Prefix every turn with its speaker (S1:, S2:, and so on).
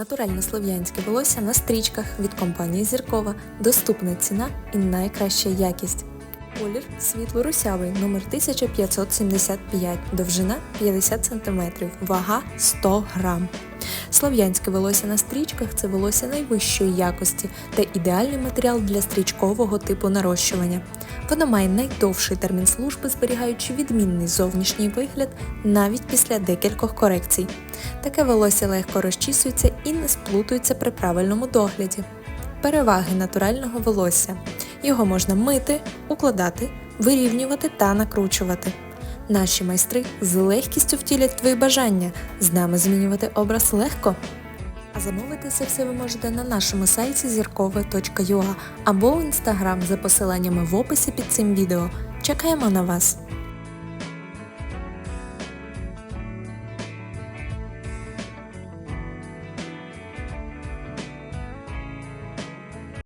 S1: Натуральне слов'янське волосся на стрічках від компанії Зіркова. Доступна ціна і найкраща якість. Колір світло-русявий, номер 1575, довжина 50 см, вага 100 грам. Слов'янське волосся на стрічках це волосся найвищої якості та ідеальний матеріал для стрічкового типу нарощування. Воно має найдовший термін служби, зберігаючи відмінний зовнішній вигляд навіть після декількох корекцій. Таке волосся легко розчісується і не сплутується при правильному догляді. Переваги натурального волосся. Його можна мити, укладати, вирівнювати та накручувати. Наші майстри з легкістю втілять твої бажання, з нами змінювати образ легко. А замовити це все ви можете на нашому сайті зіркове.ua або в інстаграм за посиланнями в описі під цим відео. Чекаємо на вас!